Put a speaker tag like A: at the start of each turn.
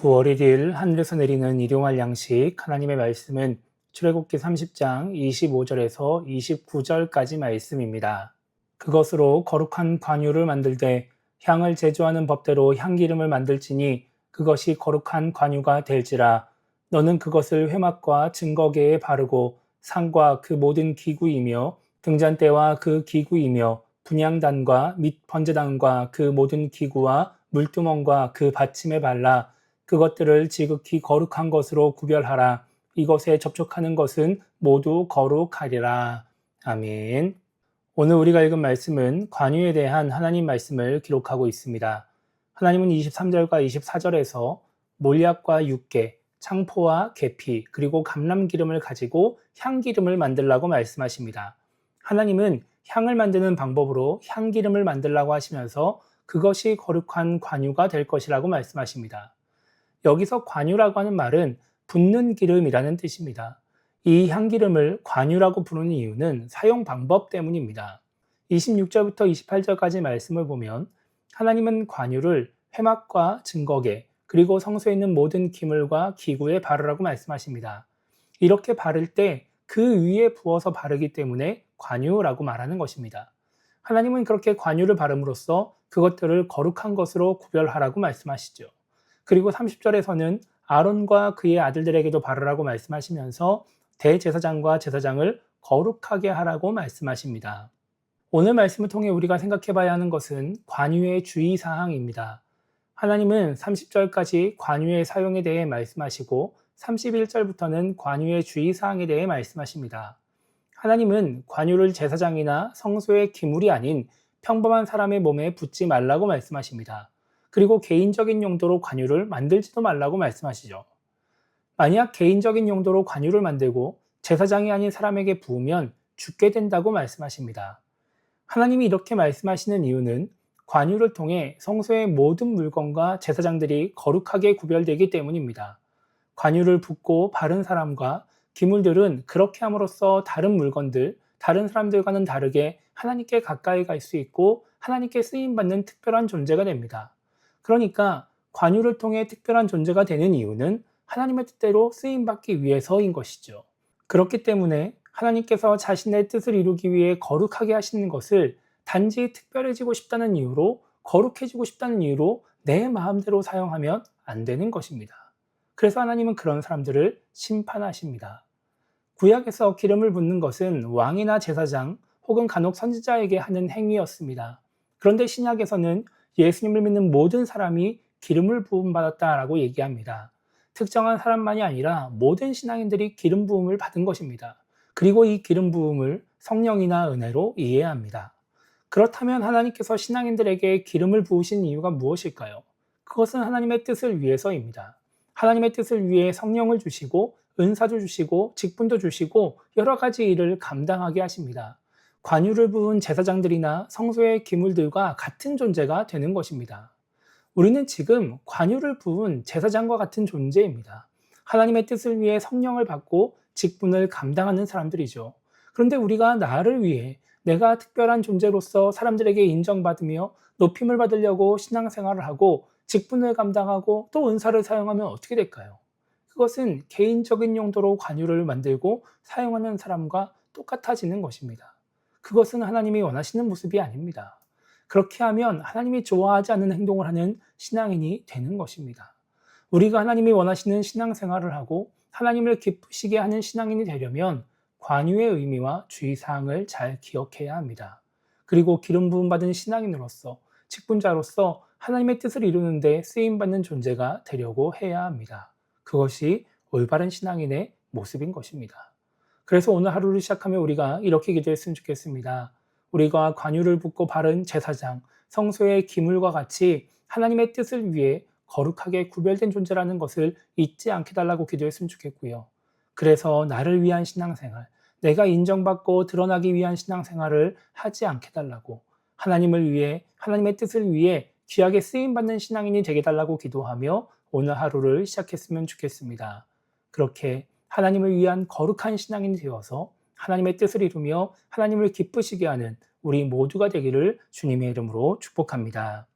A: 9월 1일 하늘에서 내리는 일용할 양식 하나님의 말씀은 출애굽기 30장 25절에서 29절까지 말씀입니다. 그것으로 거룩한 관유를 만들되 향을 제조하는 법대로 향기름을 만들지니 그것이 거룩한 관유가 될지라 너는 그것을 회막과 증거계에 바르고 상과 그 모든 기구이며 등잔대와 그 기구이며 분양단과 및 번제단과 그 모든 기구와 물두멍과 그 받침에 발라 그것들을 지극히 거룩한 것으로 구별하라. 이것에 접촉하는 것은 모두 거룩하리라. 아멘. 오늘 우리가 읽은 말씀은 관유에 대한 하나님 말씀을 기록하고 있습니다. 하나님은 23절과 24절에서 몰약과 육개, 창포와 계피, 그리고 감람기름을 가지고 향기름을 만들라고 말씀하십니다. 하나님은 향을 만드는 방법으로 향기름을 만들라고 하시면서 그것이 거룩한 관유가 될 것이라고 말씀하십니다. 여기서 관유라고 하는 말은 붓는 기름이라는 뜻입니다. 이 향기름을 관유라고 부르는 이유는 사용 방법 때문입니다. 26절부터 28절까지 말씀을 보면 하나님은 관유를 회막과 증거계 그리고 성소에 있는 모든 기물과 기구에 바르라고 말씀하십니다. 이렇게 바를 때 그 위에 부어서 바르기 때문에 관유라고 말하는 것입니다. 하나님은 그렇게 관유를 바름으로써 그것들을 거룩한 것으로 구별하라고 말씀하시죠. 그리고 30절에서는 아론과 그의 아들들에게도 바르라고 말씀하시면서 대제사장과 제사장을 거룩하게 하라고 말씀하십니다. 오늘 말씀을 통해 우리가 생각해 봐야 하는 것은 관유의 주의 사항입니다. 하나님은 30절까지 관유의 사용에 대해 말씀하시고 31절부터는 관유의 주의 사항에 대해 말씀하십니다. 하나님은 관유를 제사장이나 성소의 기물이 아닌 평범한 사람의 몸에 붓지 말라고 말씀하십니다. 그리고 개인적인 용도로 관유를 만들지도 말라고 말씀하시죠. 만약 개인적인 용도로 관유를 만들고 제사장이 아닌 사람에게 부으면 죽게 된다고 말씀하십니다. 하나님이 이렇게 말씀하시는 이유는 관유를 통해 성소의 모든 물건과 제사장들이 거룩하게 구별되기 때문입니다. 관유를 붓고 바른 사람과 기물들은 그렇게 함으로써 다른 물건들, 다른 사람들과는 다르게 하나님께 가까이 갈 수 있고 하나님께 쓰임 받는 특별한 존재가 됩니다. 그러니까 관유를 통해 특별한 존재가 되는 이유는 하나님의 뜻대로 쓰임 받기 위해서인 것이죠. 그렇기 때문에 하나님께서 자신의 뜻을 이루기 위해 거룩하게 하시는 것을 단지 특별해지고 싶다는 이유로 거룩해지고 싶다는 이유로 내 마음대로 사용하면 안 되는 것입니다. 그래서 하나님은 그런 사람들을 심판하십니다. 구약에서 기름을 붓는 것은 왕이나 제사장 혹은 간혹 선지자에게 하는 행위였습니다. 그런데 신약에서는 예수님을 믿는 모든 사람이 기름을 부음 받았다라고 얘기합니다. 특정한 사람만이 아니라 모든 신앙인들이 기름 부음을 받은 것입니다. 그리고 이 기름 부음을 성령이나 은혜로 이해합니다. 그렇다면 하나님께서 신앙인들에게 기름을 부으신 이유가 무엇일까요? 그것은 하나님의 뜻을 위해서입니다. 하나님의 뜻을 위해 성령을 주시고 은사도 주시고 직분도 주시고 여러 가지 일을 감당하게 하십니다. 관유를 부은 제사장들이나 성소의 기물들과 같은 존재가 되는 것입니다. 우리는 지금 관유를 부은 제사장과 같은 존재입니다. 하나님의 뜻을 위해 성령을 받고 직분을 감당하는 사람들이죠. 그런데 우리가 나를 위해 내가 특별한 존재로서 사람들에게 인정받으며 높임을 받으려고 신앙생활을 하고 직분을 감당하고 또 은사를 사용하면 어떻게 될까요? 그것은 개인적인 용도로 관유를 만들고 사용하는 사람과 똑같아지는 것입니다. 그것은 하나님이 원하시는 모습이 아닙니다. 그렇게 하면 하나님이 좋아하지 않는 행동을 하는 신앙인이 되는 것입니다. 우리가 하나님이 원하시는 신앙생활을 하고 하나님을 기쁘시게 하는 신앙인이 되려면 관유의 의미와 주의사항을 잘 기억해야 합니다. 그리고 기름 부음 받은 신앙인으로서 직분자로서 하나님의 뜻을 이루는데 쓰임 받는 존재가 되려고 해야 합니다. 그것이 올바른 신앙인의 모습인 것입니다. 그래서 오늘 하루를 시작하며 우리가 이렇게 기도했으면 좋겠습니다. 우리가 관유를 붓고 바른 제사장, 성소의 기물과 같이 하나님의 뜻을 위해 거룩하게 구별된 존재라는 것을 잊지 않게 달라고 기도했으면 좋겠고요. 그래서 나를 위한 신앙생활, 내가 인정받고 드러나기 위한 신앙생활을 하지 않게 달라고 하나님을 위해 하나님의 뜻을 위해 귀하게 쓰임 받는 신앙인이 되게 달라고 기도하며 오늘 하루를 시작했으면 좋겠습니다. 그렇게 하나님을 위한 거룩한 신앙인이 되어서 하나님의 뜻을 이루며 하나님을 기쁘시게 하는 우리 모두가 되기를 주님의 이름으로 축복합니다.